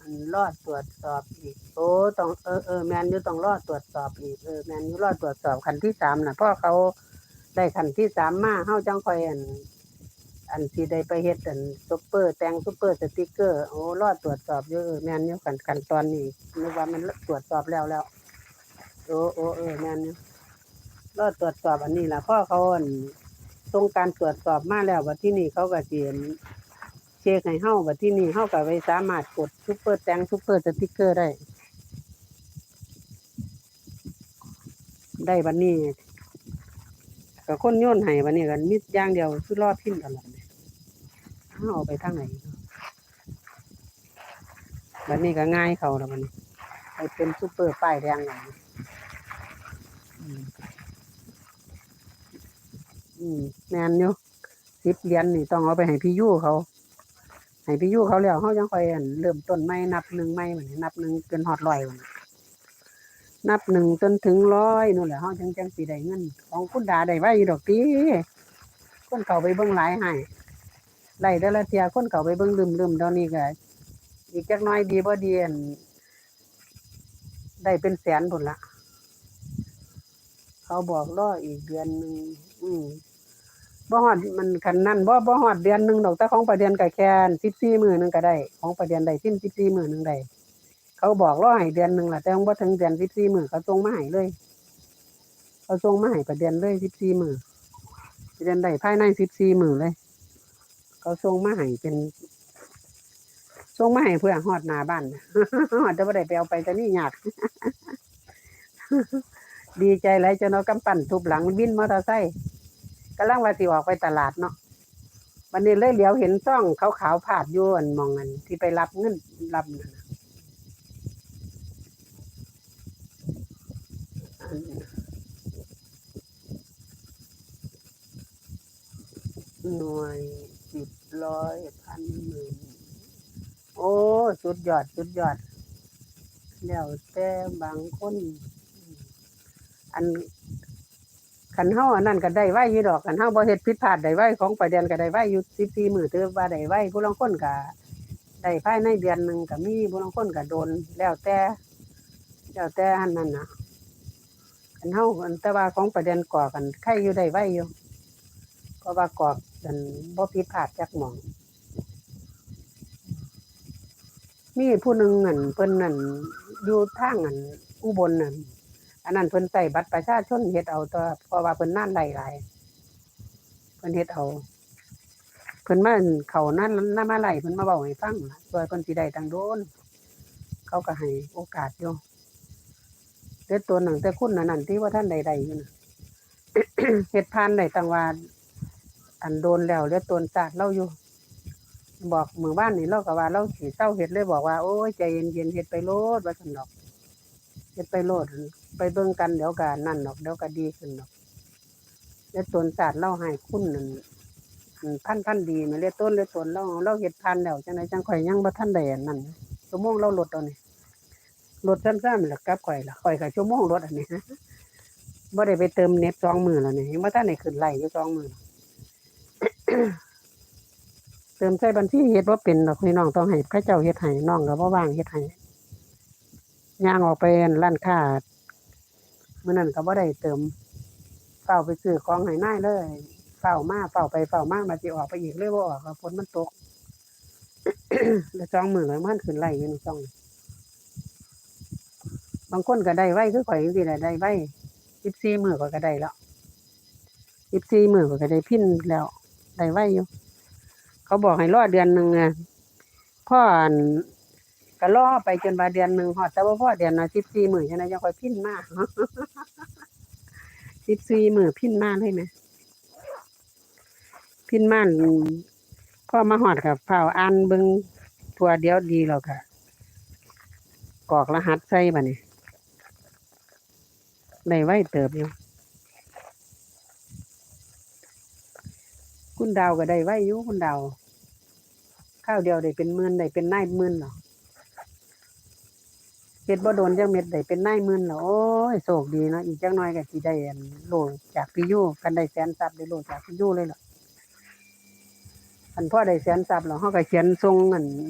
อันรอดตรวจสอบอีก โอ้ต้องเออเออแมนยู่ต้องรอดตรวจสอบอีกเออแมนยู่รอดตรวจสอบขันที่สามนะพราะเขาได้ขันที่สามมาเฮาจังคอยอัน อันที่ได้ไปเฮ็ดอันซุปเปอร์แตงซุปเปอร์สติกเกอร์โอ้รอดตรวจสอบอยู่เออแมนอยู่ขั้นขันตอนนี้นึกว่ามันตรวจสอบแล้วแล้วโอ้โอ้เออแมนยู่รอดตรวจสอบอันนี้ล่ะพราะเขาอันตรงการตรวจสอบมาแล้วว่าที่นี่เขาก็สิอัน เช็คให้เฮาบัดที่นี่เฮาก็ไปสามารถกดซุปเปอร์แตงซุปเปอร์สติกเกอร์ได้ ได้บัดนี้ก็คนโยนให้บัดนี้กันมีอย่างเดียวคือรอพิมพ์ตลอดเนี่ยเฮาเอาไปทางไหนบัดนี้ก็ง่ายเขาแล้วบัดนี้ไปเป็นซุปเปอร์ป้ายแดงแล้วอืมอืมแมนอยู่สิบเหรียญนี่ต้องเอาไปให้พี่ยู่เขา ให้พี่ยู่เขาแล้วเขายังค่อยเริ่มต้นไม่นับหนึ่งไม่เหมือนนับหนึ่งจนฮอดร้อยวันนับหนึ่งจนถึงร้อยนู่นแหละเขาจังจังสีได้เงิน ของคุณดาได้ไว้ดอกตีคนเก่าไปเบิ่งหลายให้ไล่แต่ละเทียคนเก่าไปเบิ่งลืมลืมตอนนี้ก็อีกจักน้อยดีบ่ดีอั่นได้เป็นแสนผลละ เขาบอกรออีกเดือนหนึ่งอืม บ่ฮอดมันคันนั้นบ่บ่ฮอดเดือนหนึงดอกแต่ของประเดือนก็แค่14มื้อหนึงก็ได้ ของประเดือนได้สิ้น14มื้อหนึงได้ เขาบอกรอให้เดือนหนึงล่ะแต่ยังบ่ถึงเดือน14มื้อเขาส่งมาให้เลย เขาส่งมาให้ประเดือนเลย14มื้อประเดือนได้ภายใน14มื้อเลย เขาส่งมาให้เป็นส่งมาให้เพื่อฮอดหน้าบ้าน ฮอดแต่บ่ได้ไปเอาไปแต่นี่ยากดีใจหลายจนเอากำปั้นทุบหลังบินมอเตอร์ไซค์ กำลังว่าสิออกไปตลาดเนาะวันนี้เลยเหลียวเห็นซ่องขาวๆผาดอยู่อันมองอันที่ไปรับเงินรับนั่นน่ะอันหน่วยสิบร้อยพันหมื่นโอ้สุดยอดสุดยอดแล้วแต่บางคน อัน คันเฮาอันนั้นก็ได้ไว้อยู่ดอกคันเฮาบ่เฮ็ดผิดพลาดได้ไว้ของประเดือนก็ได้ไว้อยู่14มื้อถือว่าได้ไว้ผู้ลางคนก็ได้ภายในเดือนหนึงก็มีผู้ลางคนก็โดนแล้วแต่แล้วแต่อันนั้นน่ะคันเฮาอันแต่ว่าของประเดือนก่อกันใครอยู่ได้ไว้อยู่เพราะว่ากอกกันบ่ผิดพลาดจักหม่องมีผู้หนึงนั่นเพิ่นนั่นอยู่ทางอันอุบลนั่น อันนั้นเพิ่นใส่บัตรประชาชนเฮ็ดเอาตัวเพราะว่าเพิ่นนั่นได้หลายเพิ่นเฮ็ดเอาเพิ่นมาเขานั่นนั่นมาไหลเพิ่นมาเว้าให้ฟังตัวเพิ่นสิได้ตังโดน เขาก็ให้โอกาสอยู่แต่ตัวหนังแต่คุณนั่นนั่นที่ว่าท่านใดๆอยู่นะเฮ็ดผ่านได้ตังว่าอันโดนแล้วเลือดตนศาสตร์เราอยู่ บอกมือบ้านนี่เราก็ว่าเราสิเศร้าเฮ็ดเลยบอกว่าโอ้ยใจเย็นๆเฮ็ดไปโลดว่าซั่นดอก ฮ็ดไปโลดไปเบิ่งกันเดี๋ยวก็นั่นดอกเดี๋ยวก็ดีขึ้นดอกแล้วตนศาสตร์เล่าให้คุณนั่นอืมพันพันดีม่เรียกต้นเรียกตนเราเราเฮ็ดพันแล้วจังไดจังข่อยยังบ่ทันได้อันนั้นชั่วโมงเราลดเอานี่ลดสั้นๆแล้วกลับข่อยละข่อยก็ชั่วโมงลดอันนี้บ่ได้ไปเติมเน็ต2มื้อแล้วนี่ยังบ่ทันได้ขึ้นไหลน์อยู่2มื้อเติมใส่บัญชีเฮ็ดบ่าเป็นดอกพี่น้องต้องให้เขาเจ้าเฮ็ดให้น้องก็บ่ว่างเฮ็ดให้ ย่างออกไปร้านค้ามื้อนั้นก็บ่ได้เติมเฝ้าไปซื้อของให้นายเลยเฝ้ามาเฝ้าไปเฝ้ามามาสิออกไปอีกเลยบ่ออกฝนมันตกแล้วจองมือแล้วมันขึ้นไล่อยู่ในช่อง บางคนก็ได้ไว้คือข่อยจังซี่แหละได้ไว้14มือก็ก็ได้แล้ว14มือก็ก็ได้พินแล้ว ได้ไว้อยู่ เขาบอกให้รอเดือนหนึ่งอะพ่ออัน ก็รอไปจนว่าเดือนหนึ่งฮอดแต่ว่าพอเดือนละสิบสี่หมื่นใช่ไหมยังคอยพินมาสิบสี่หมื่นพินมาเลยไหมพินมาพ่อมาหอดกับเผาอ่านเบิงตัวเดียวดีแล้วค่ะกอกรหัสใส่บัดนี้ได้ไว้เติบอยู่คุณดาวก็ได้ไว้อยู่คุณดาวข้าวเดียวได้เป็นหมื่นได้เป็นนายหมื่นหรอ ฮ็ดบ่โดนจังเม็ดได้เป็นนายหมื่นแล้วโอ้ยโชคดีเนาะอีกจักหน่อยก็สิได้อันโลจากพี่ยูกันได้แสนทรัพย์ได้โลจากพี่ยูเลยล่ะอันพ่อได้แสนทรัพย์แล้วเฮาก็เขียนส่งอัน